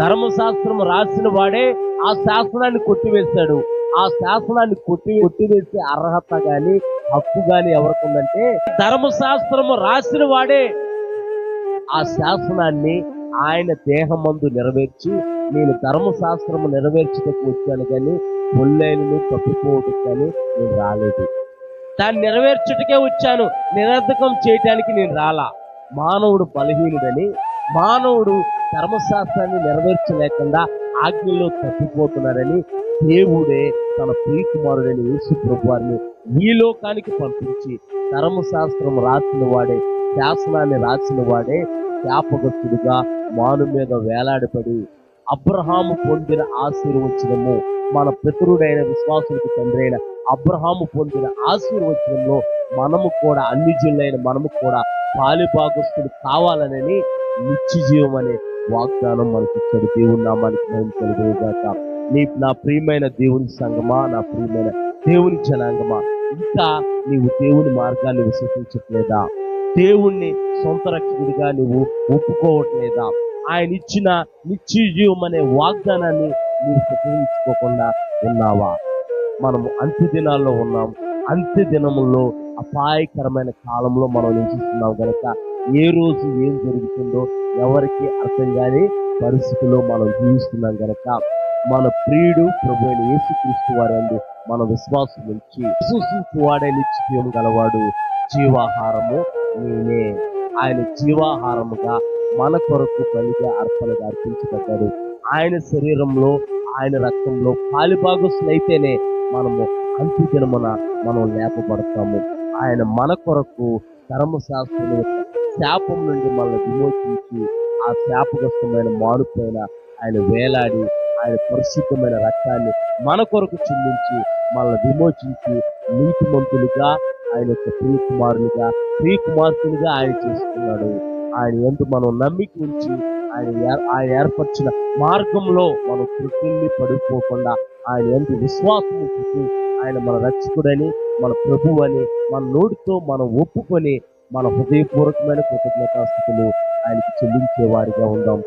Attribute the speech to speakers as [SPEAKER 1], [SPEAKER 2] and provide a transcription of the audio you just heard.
[SPEAKER 1] ధర్మశాస్త్రం రాసిన వాడే ఆ శాసనాన్ని కొట్టివేశాడు. ఆ శాసనాన్ని కొట్టి కొట్టివేసే అర్హత గాని హక్కు గాని ఎవరికుందంటే ధర్మశాస్త్రము రాసిన వాడే. ఆ శాసనాన్ని ఆయన దేహమందు నెరవేర్చి నేను ధర్మశాస్త్రము నెరవేర్చటకు వచ్చాను కానీ పొల్లైనను తప్పిపోవటం కానీ నేను రాలేదు. దాన్ని నెరవేర్చుటకే వచ్చాను. నిరర్ధకం చేయటానికి నేను రాలా. మానవుడు బలహీనుడని మానవుడు ధర్మశాస్త్రాన్ని నెరవేర్చలేకుండా ఆజ్ఞలో తప్పిపోతున్నారని దేవుడే తన ప్రియకుమారుడని యేసు ప్రభు వారిని ఈ లోకానికి పంపించి ధర్మశాస్త్రం రాసిన వాడే శాసనాన్ని రాసిన వాడే శాపగ్రస్తుడిగా మాను మీద వేలాడపడి అబ్రహాము పొందిన ఆశీర్వచనము మన పితరుడైన విశ్వాసులకు తండ్రి అయిన అబ్రహాము పొందిన ఆశీర్వచనంలో మనము కూడా అన్ని జిల్లైన మనము కూడా పాలిభాగస్తుడు కావాలనని నిత్య జీవం అనే వాగ్దానం మనకి ఇచ్చాడు దేవుని నామానికి మేము కలుగుగాక నీ నా ప్రియమైన దేవుని సంగమా నా ప్రియమైన దేవుని జనాంగమా ఇంకా నీవు దేవుని మార్గాన్ని విశ్వసించట్లేదా? దేవుణ్ణి సొంత రక్షకుడిగా నువ్వు ఒప్పుకోవట్లేదా? ఆయన ఇచ్చిన నిత్యజీవం అనే వాగ్దానాన్ని నీవు ఉపయోగించుకోకుండా ఉన్నావా? మనము అంత్య దినాల్లో ఉన్నాం. అంత్య దినముల్లో అపాయకరమైన కాలంలో మనం నివసిస్తున్నాం కనుక ఏ రోజు ఏం జరుగుతుందో ఎవరికి అర్థం కాని పరిస్థితుల్లో మనం జీవిస్తున్నాం కనుక మన ప్రియుడు ప్రభు అయిన యేసుక్రీస్తు వారి మన విశ్వాసం నుంచి విశ్వసించు వాడే నిత్యం గలవాడు జీవాహారము నేనే. ఆయన జీవాహారముగా మన కొరకు బలిగా అర్పణగా అర్పించబడ్డాడు. ఆయన శరీరంలో ఆయన రక్తంలో పాలిభాగస్తులైతేనే మనము అంత్య మనం లేపబడతాము. ఆయన మన కొరకు ధర్మశాస్త్రం యొక్క శాపం నుండి మనల్ని విమోచించి ఆ శాపగ్రస్తమైన మానుపైన ఆయన వేలాడి ఆయన పరిశుద్ధమైన రక్తాన్ని మన కొరకు చిందించి మనల్ని విమోచించి నీతిమంతులుగా ఆయన యొక్క ప్రియకుమారులుగా ప్రియకుమార్తెలుగా ఆయన చేసుకున్నాడు ఆయన ఎందు మనం నమ్మిక ఉంచి ఆయన ఏర్- ఆయన ఏర్పరిచిన మార్గంలో మనం కృతుల్ని పడిపోకుండా ఆయన ఎందు విశ్వాసం ఆయన మన రక్షకుడని మన ప్రభు అని మన నోటితో మనం ఒప్పుకొని మన హృదయపూర్వకమైన కృతజ్ఞతాస్థితులు ఆయనకి చెల్లించే వారిగా ఉందాం.